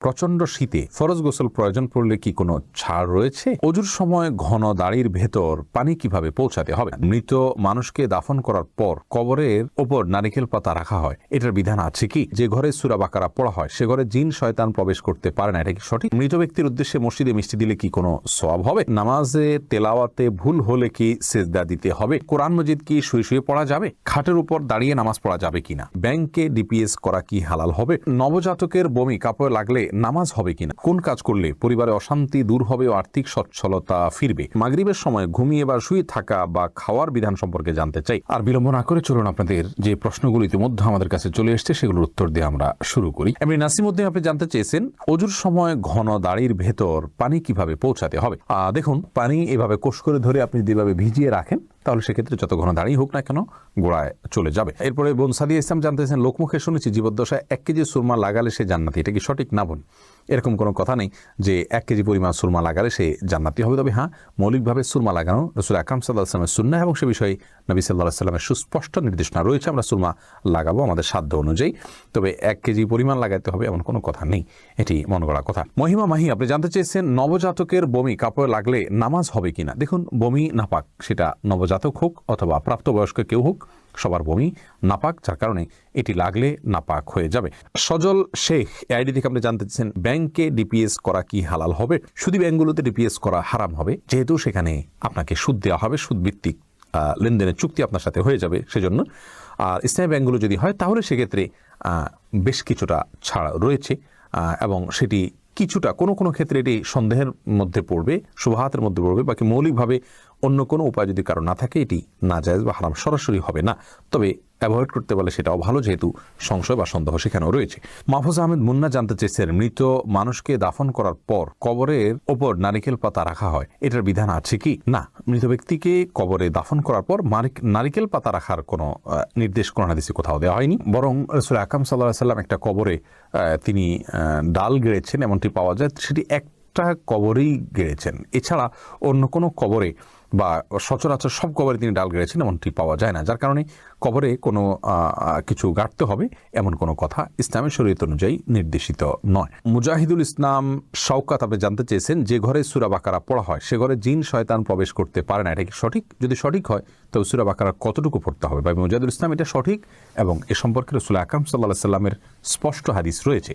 প্রচণ্ড শীতে ফরজ গোসল প্রয়োজন পড়লে কি কোনো ছাড় রয়েছে? অজুর সময় ঘন দাড়ির ভেতর পানি কীভাবে পৌঁছাতে হবে? মৃত মানুষকে দাফন করার পর কবরের ওপর নারিকেল পাতা রাখা হয়। এটার বিধান আছে কি? যে ঘরে সুরা বাকারা পড়া হয়, সে ঘরে জিন শয়তান প্রবেশ করতে পারে না। এটা কি সঠিক? মৃত ব্যক্তির উদ্দেশ্যে মসজিদে মিষ্টি দিলে কি কোনো সওয়াব হবে? নামাজে তেলাওয়াতে ভুল হলে কি সেজদা দিতে হবে? কোরআন মজিদ কি শুয়ে শুয়ে পড়া যাবে? খাটের উপর দাঁড়িয়ে নামাজ পড়া যাবে কিনা? ব্যাংকে ডিপিএস করা কি হালাল হবে? নবজাতকের বমি কাপড় লাগলে নামাজ হবে কিনা? কোন কাজ করলে পরিবারে অশান্তি দূর হবে ও আর্থিক সচ্ছলতা ফিরবে? মাগরিবের সময় ঘুমিয়ে বা শুয়ে থাকা বা খাওয়ার বিধান সম্পর্কে জানতে চাই। আর বিলম্ব না করে চলুন আপনাদের যে প্রশ্নগুলো ইতিমধ্যে আমাদের কাছে চলে এসছে, সেগুলোর উত্তর দিয়ে আমরা শুরু করি। এমনি নাসিমুদ্দিন, আপনি জানতে চেয়েছেন, অজুর সময় ঘন দাড়ির ভেতর পানি কীভাবে পৌঁছাতে হবে? দেখুন, পানি এভাবে কোষ করে ধরে আপনি যেভাবে ভিজিয়ে রাখেন তাহলে সেক্ষেত্রে যত ঘন দাঁড়িয়ে হোক না কেন গোড়ায় চলে যাবে। এরপরে বোন সাদিয়া ইসলাম জানতেছেন, লোকমুখে শুনেছি জীবদ্দশায় এক কেজি সুরমা লাগালে সে জান্নাতি। এটা কি সঠিক না বোন এরকম কোনো কথা নেই যে এক কেজি পরিমাণ সুরমা লাগালে সে জান্নাতি হবে। তবে হ্যাঁ মৌলিকভাবে সুরমা লাগানো রসুল আকরাম সাল্লাহ আসলামের সুন্না এবং সে বিষয়ে নবী সাল্লাহ সাল্লামের সুস্পষ্ট নির্দেশনা রয়েছে। আমরা সুরমা লাগাবো আমাদের সাধ্য অনুযায়ী। তবে এক কেজি পরিমাণ লাগাতে হবে এমন কোনো কথা নেই। এটি মন গড়া কথা। মহিমা মাহি, আপনি জানতে চেয়েছেন নবজাতকের বমি কাপড়ে লাগলে নামাজ হবে কিনা? দেখুন, বমি নাপাক, সেটা নবজাতক হোক অথবা প্রাপ্তবয়স্ক কেউ হোক, সবার বমি নাপাক, যার কারণে এটি লাগলে নাপাক হয়ে যাবে। সজল শেখ আইডি থেকে আপনি জানতে চাচ্ছেন ব্যাংকে ডিপিএস করা কি হালাল হবে? শুধু ব্যাংকগুলোতে ডিপিএস করা হারাম হবে, যেহেতু সেখানে আপনাকে সুদ দেওয়া হবে সুদ ভিত্তিক লেনদেনের চুক্তি আপনার সাথে হয়ে যাবে সেজন্য। আর ইসলামী ব্যাংকগুলো যদি হয়, তাহলে সেক্ষেত্রে বেশ কিছুটা ছাড় রয়েছে এবং সেটি কিছুটা, কোনো কোনো ক্ষেত্রে এটি সন্দেহের মধ্যে পড়বে শুভাহাতের মধ্যে পড়বে, বাকি মৌলিকভাবে অন্য কোনো উপায় যদি কারও না থাকে, এটি না যায় বা হারাম সরাসরি হবে না। তবে অ্যাভয়েড করতে পারলে সেটাও ভালো, যেহেতু সংশয় বা সন্দেহ সেখানেও রয়েছে। মাহফুজ আহমেদ মুন্না জানতে চেয়েছেন মৃত মানুষকে দাফন করার পর কবরের ওপর নারিকেল পাতা রাখা হয়, এটার বিধান আছে কি? না, মৃত ব্যক্তিকে কবরে দাফন করার পর নারিকেল পাতা রাখার কোনো নির্দেশ কোরআন হাদিসে কোথাও দেওয়া হয়নি। বরং রসুল আকাম সাল্লাহ সাল্লাম একটা কবরে তিনি ডাল গেড়েছেন, এমনটি পাওয়া যায়, সেটি একটা কবরেই গেড়েছেন। এছাড়া অন্য কোনো কবরে বা সচরাচর সব কবরে তিনি ডাল গেড়েছেন, এমনটি পাওয়া যায় না। যার কারণে কবরে কোনো কিছু গাঁটতে হবে, এমন কোনো কথা ইসলামের শরীয়ত অনুযায়ী নির্দেশিত নয়। মুজাহিদুল ইসলাম শওকাত আপনি জানতে চেয়েছেন, যে ঘরে সুরা বাকারা পড়া হয়, সে ঘরে জিন, শয়তান প্রবেশ করতে পারে না। এটা কি সঠিক? যদি সঠিক হয়, তবে সুরা বাকারা কতটুকু পড়তে হবে? বা মুজাহিদুল ইসলাম এটা সঠিক এবং এ সম্পর্কে রসুল আকরাম সাল্লাহ সাল্লামের স্পষ্ট হাদিস রয়েছে।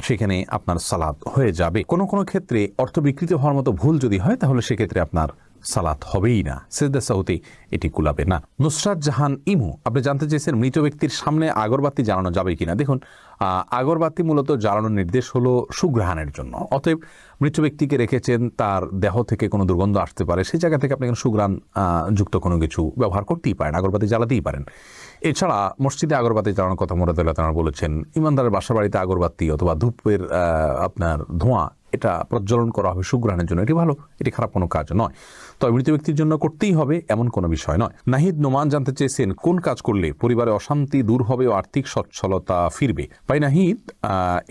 সেখানে আপনার সালাদ হয়ে যাবে। কোনো কোনো ক্ষেত্রে অর্থ বিকৃত হওয়ার মতো ভুল যদি হয়, তাহলে সেক্ষেত্রে আপনার সালাত হবেই না। সেজদা সাউতে এটি কুলাবে না। নুসরাত জাহান ইমু, আপনি জানতে চেয়েছেন মৃত ব্যক্তির সামনে আগরবাতি জ্বালানো যাবে কিনা। দেখুন আগরবাতি মূলত জ্বালানোর নির্দেশ হলো সুগ্রহণের জন্য। অতএব মৃত ব্যক্তিকে রেখেছেন, তার দেহ থেকে কোনো দুর্গন্ধ আসতে পারে সেই জায়গা থেকে আপনি কোনো সুগ্রাণ যুক্ত কোনো কিছু ব্যবহার করতেই পারেন, আগরবাতি জ্বালাতেই পারেন। এছাড়া মসজিদে আগরবাতি জ্বালানোর কথা তারা বলেছেন, ইমানদারের বাসা বাড়িতে আগরবাতি অথবা ধূপের আপনার ধোঁয়া এটা প্রজ্বলন করা হবে সুগ্রহণের জন্য। এটি ভালো, এটি খারাপ কোনো কাজ নয়। তবে মৃত ব্যক্তির জন্য করতেই হবে এমন কোনো বিষয় নয়। নাহিদ নোমান জানতে চেয়েছেন, কোন কাজ করলে পরিবারে অশান্তি দূর হবে ও আর্থিক সচ্ছলতা ফিরবে? ভাই নাহিদ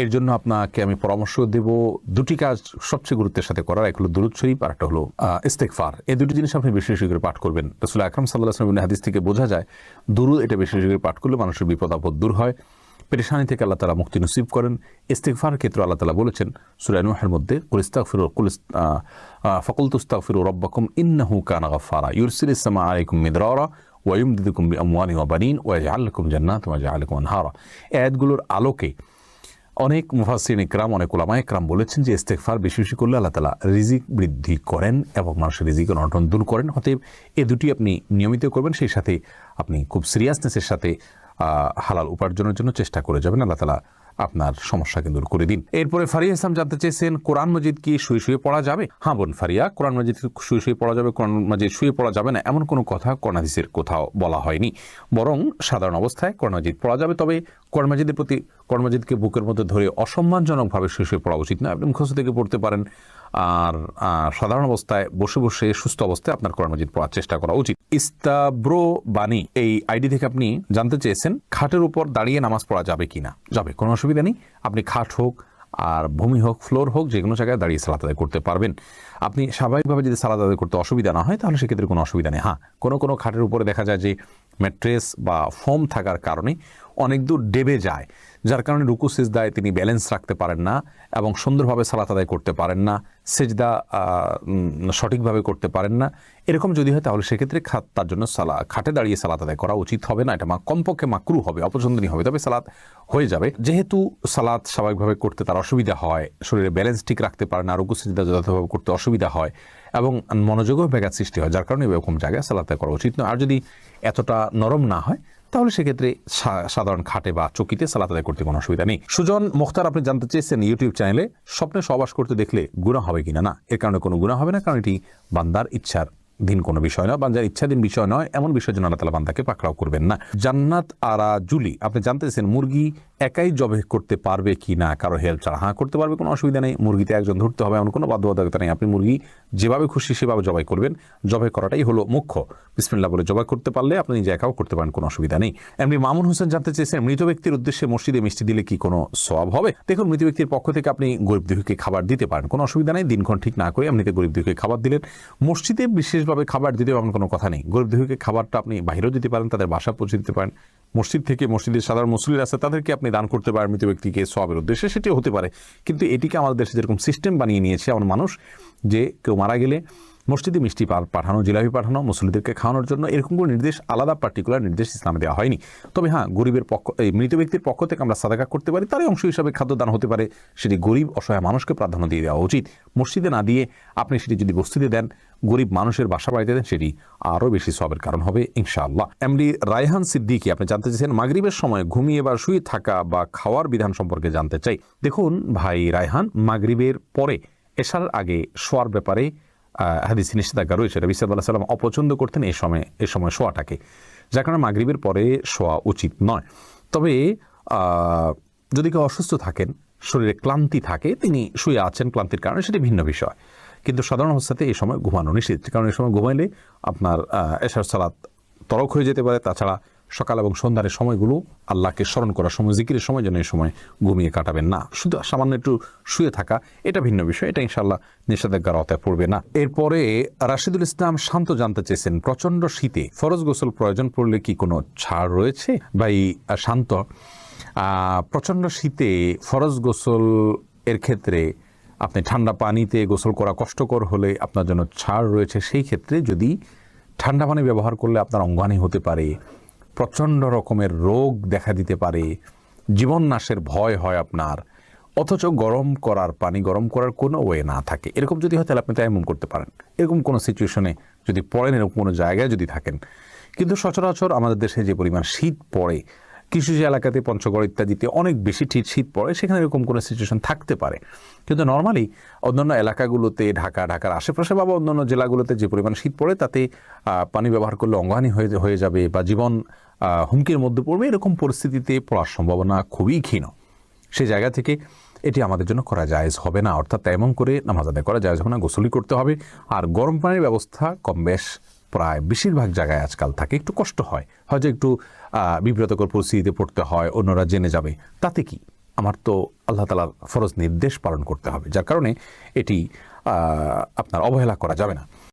এর জন্য আপনাকে আমি পরামর্শ দেব দুটি কাজ সবচেয়ে গুরুত্বের সাথে করার। এক হলো দুরুদ শরীফ, আর একটা হলো ইস্তেকফার এই দুটি জিনিস আপনি বেশি বেশি করে পাঠ করবেন। রসুল আকরম সাল্লাহ আসলামের হাদিস থেকে বোঝা যায়, দুরুদ এটা বেশি বেশি করে পাঠ করলে মানুষের বিপদ আপদ দূর হয়। পেরেশানি থেকে আল্লাহ তালা মুক্তি নসিব করেন। ইস্তেকফার ক্ষেত্রে আল্লাহ তালা বলেছেন সুরানুহের মধ্যে কুলিস্তাক ফিরো কুলিস ফকুল তুস্তাক ফিরো রব্বাকুম ইন্নাহু কানা গফারা ইউরসিল ইসলামা আলাইকুম মিদরারা ওয়াইমদিদুকুম বি আমওয়ানি ওয়া বানিন ওয়া জাআলাকুম জান্নাত ওয়া জাআলাকুম আনহারা। এই আয়াতগুলোর আলোকে অনেক মুফাসিন ইকরাম, অনেক ওলামা ইকরাম বলেছেন যে ইস্তেকফার বেশি বেশি করলে আল্লাহ তালা রিজিক বৃদ্ধি করেন এবং মানুষের রিজিক অনটন দূর করেন। অতএব এ দুটি আপনি নিয়মিত করবেন, সেই সাথে আপনি খুব সিরিয়াসনেসের সাথে হালাল উপার্জনের জন্য চেষ্টা করে যাবেন। আল্লাহ তালা আপনার সমস্যাকে দূর করে দিন। এরপরে ফারিয়া ইসলাম জানতে চেয়েছেন, কোরআন মজিদ কি শুয়ে শুয়ে পড়া যাবে? হ্যাঁ বোন ফারিয়া, কোরআন মজিদ শুয়ে শুয়ে পড়া যাবে, কোরআন মজিদ শুয়ে পড়া যাবে না, এমন কোনো কথা কোরআন হাদিসের কোথাও বলা হয়নি। বরং সাধারণ অবস্থায় কোরআন মজিদ পড়া যাবে, তবে কোরআন মজিদের প্রতি কোরআন মজিদকে বুকের মধ্যে ধরে অসম্মানজনকভাবে শুয়ে পড়া উচিত না। আপনি মুখস্থ থেকে পড়তে পারেন। আর সাধারণ অবস্থায় বসে বসে সুস্থ অবস্থায় আপনার কোরআন পড়ার চেষ্টা করা উচিত। ইস্তাব্রো বাণী, এই আইডি থেকে আপনি জানতে চেয়েছেন খাটের উপর দাঁড়িয়ে নামাজ পড়া যাবে কি না যাবে, কোনো অসুবিধা নেই। আপনি খাট হোক আর ভূমি হোক, ফ্লোর হোক, যে কোনো জায়গায় দাঁড়িয়ে সালাত আদায় করতে পারবেন। আপনি স্বাভাবিকভাবে যদি সালাত আদায় করতে অসুবিধা না হয়, তাহলে সেক্ষেত্রে কোনো অসুবিধা নেই। হ্যাঁ কোনো কোনো খাটের উপরে দেখা যায় যে ম্যাট্রেস বা ফোম থাকার কারণে অনেক দূর ডেবে যায়, যার কারণে রুকু, সিজদায় তিনি ব্যালেন্স রাখতে পারেন না এবং সুন্দরভাবে সালাত আদায় করতে পারেন না, সেজদা সঠিকভাবে করতে পারেন না। এরকম যদি হয় তাহলে সেক্ষেত্রে তার জন্য সালা, খাটে দাঁড়িয়ে সালাত আদায় করা উচিত হবে না, এটা মা, কমপক্ষে মাকরু হবে, অপছন্দনীয় হবে, তবে সালাত হয়ে যাবে। যেহেতু সালাত স্বাভাবিকভাবে করতে তার অসুবিধা হয়, শরীরে ব্যালেন্স ঠিক রাখতে পারে না, রুকু, সিজদা যথাযথভাবে করতে অসুবিধা হয় এবং মনোযোগও ব্যাঘাত সৃষ্টি হয়, যার কারণে এরকম জায়গায় সালাত করা উচিত নয়। আর যদি এতটা নরম না হয় তাহলে সেক্ষেত্রে সাধারণ খাটে বা চকিতে সালাত আদায় করতে কোনো অসুবিধা নেই। সুজন মুখতার, আপনি জানতে চেয়েছেন ইউটিউব চ্যানেলে স্বপ্নে সবাস করতে দেখলে গুণা হবে কিনা? না, এর কারণে কোনো গুণা হবে না, কারণ এটি বান্দার ইচ্ছার দিন কোনো বিষয় নয়। বান্দার ইচ্ছাধীন বিষয় নয়, এমন বিষয় জন্য আল্লাহ তালা বান্দাকে পাকড়াও করবেন না। জান্নাত আরা জুলি আপনি জানতেছেন মুরগি একাই জবে করতে পারবে কি না, কারও হেল্প ছাড়া। হ্যাঁ করতে পারবে, কোনো অসুবিধা নেই। মুরগিতে একজন ধরতে হবে, এমন কোনো বাধ্যবাধকতা নেই। আপনি মুরগি যেভাবে খুশি সেভাবে জবাই করবেন। জবাই করাটাই হলো মুখ্য। বিসমিল্লাহ বলে জবাই করতে পারলে আপনি নিজে একাও করতে পারেন, কোনো অসুবিধা নেই। এমনি মামুন হোসেন জানতে চেয়েছেন, মৃত ব্যক্তির উদ্দেশ্যে মসজিদে মিষ্টি দিলে কি কোনো সওয়াব হবে? দেখুন, মৃত ব্যক্তির পক্ষ থেকে আপনি গরিব দুঃখীকে খাবার দিতে পারেন, কোনো অসুবিধা নেই। দিনক্ষণ ঠিক না করে এমনিতে গরিব দুঃখীকে খাবার দিলেন। মসজিদে বিশেষভাবে খাবার দিতে এমন কোনো কথা নেই। গরিব দুঃখীকে খাবারটা আপনি বাইরেও দিতে পারেন, তাদের বাসা পৌঁছে দিতে পারেন। মসজিদ থেকে মসজিদের সাধারণ মুসলিম আছে, তাদেরকে আপনি দান করতে পারে মৃত ব্যক্তিকে সবের উদ্দেশ্যে, সেটিও হতে পারে। কিন্তু এটিকে আমাদের দেশে যেরকম সিস্টেম বানিয়ে নিয়েছে এমন মানুষ যে কেউ মারা গেলে মসজিদে মিষ্টি পাঠানো, জিলাপি পাঠানো মুসলিমদেরকে খাওয়ানোর জন্য এরকম কোনো নির্দেশ, আলাদা পার্টিকুলার নির্দেশ ইসলামে দেওয়া হয়নি। তবে হ্যাঁ গরিবের পক্ষ, এই মৃত ব্যক্তির পক্ষ থেকে আমরা সাদাকা করতে পারি, তারই অংশ হিসাবে খাদ্যদান হতে পারে। সেটি গরিব, অসহায় মানুষকে প্রাধান্য দিয়ে দেওয়া উচিত। মসজিদে না দিয়ে আপনি সেটি যদি বস্তিতে দেন, গরিব মানুষের বাসা বাড়িতে দেন, সেটি আরও বেশি সবের কারণ হবে, ইনশাআল্লাহ। এমডি রায়হান সিদ্দিকি, আপনি জানতে চাইছেন মাগরিবের সময় ঘুমিয়ে বা শুয়ে থাকা বা খাওয়ার বিধান সম্পর্কে জানতে চাই। দেখুন ভাই রায়হান, মাগরিবের পরে, এশার আগে শোয়ার ব্যাপারে হাদিসে নিষেধাজ্ঞা রয়েছে। রবি সাল্লাহ সাল্লাম অপছন্দ করতেন এই সময় এ সময় শোয়াটাকে। যার কারণে মাগরিবের পরে শোয়া উচিত নয়। তবে যদি কেউ অসুস্থ থাকেন শরীরে ক্লান্তি থাকে তিনি শুয়ে আছেন ক্লান্তির কারণে সেটি ভিন্ন বিষয়। কিন্তু সাধারণ অবস্থাতে এই সময় ঘুমানো নিষেধ। কারণ এই সময় ঘুমাইলে আপনার আহ, এশার সালাত তরক হয়ে যেতে পারে। তাছাড়া সকাল এবং সন্ধ্যার সময়গুলো আল্লাহকে স্মরণ করার সময়, জিকিরের সময় যেন এই সময় ঘুমিয়ে কাটাবেন না। শুধু সামান্য একটু শুয়ে থাকা, এটা ভিন্ন বিষয়, এটা ইনশাল্লাহ নিষেধাজ্ঞার আওতায় পড়বে না। এরপরে রাশিদুল ইসলাম শান্ত জানতে চেয়েছেন প্রচণ্ড শীতে ফরজ গোসল প্রয়োজন পড়লে কি কোনো ছাড় রয়েছে? ভাই শান্ত প্রচণ্ড শীতে ফরজ গোসল এর ক্ষেত্রে আপনি ঠান্ডা পানিতে গোসল করা কষ্টকর হলে আপনার জন্য ছাড় রয়েছে। সেই ক্ষেত্রে যদি ঠান্ডা পানি ব্যবহার করলে আপনার অঙ্গানি হতে পারে প্রচণ্ড রকমের রোগ দেখা দিতে পারে। জীবন নাশের ভয় হয় আপনার। অথচ গরম করার পানি গরম করার কোনো ওয়ে না থাকে। এরকম যদি হয় তাহলে আপনি তাই মন করতে পারেন। এরকম কোনো সিচুয়েশনে যদি পড়েন, এরকম কোনো জায়গায় যদি থাকেন। কিন্তু সচরাচর আমাদের দেশে যে পরিমাণ শীত পড়ে কিছু যে এলাকাতে পঞ্চগড় ইত্যাদিতে অনেক বেশি ঠিক শীত পড়ে, সেখানে এরকম কোনো সিচুয়েশন থাকতে পারে। কিন্তু নর্মালি অন্যান্য এলাকাগুলোতে, ঢাকা, ঢাকার আশেপাশে বা অন্যান্য জেলাগুলোতে যে পরিমাণ শীত পড়ে, তাতে পানি ব্যবহার করলে অঙ্গানি হয়ে হয়ে যাবে বা জীবন হুমকির মধ্যে পড়বে, এরকম পরিস্থিতিতে পড়ার সম্ভাবনা খুবই ক্ষীণ সেই জায়গা থেকে এটি আমাদের জন্য করা জায়েজ হবে না। অর্থাৎ এমন করে নামাজ আদায় করা জায়েজ হবে না গোসলি করতে হবে। আর গরম পানির ব্যবস্থা কম বেশ প্রায় বেশিরভাগ জায়গায় আজকাল থাকে, একটু কষ্ট হয়। হয়তো একটু বিব্রতকর পরিস্থিতিতে পড়তে হয়, অন্যরা জেনে যাবে। তাতে কি? আমার তো আল্লাহ তালার ফরজ নির্দেশ পালন করতে হবে, যার কারণে এটি আপনার অবহেলা করা যাবে না।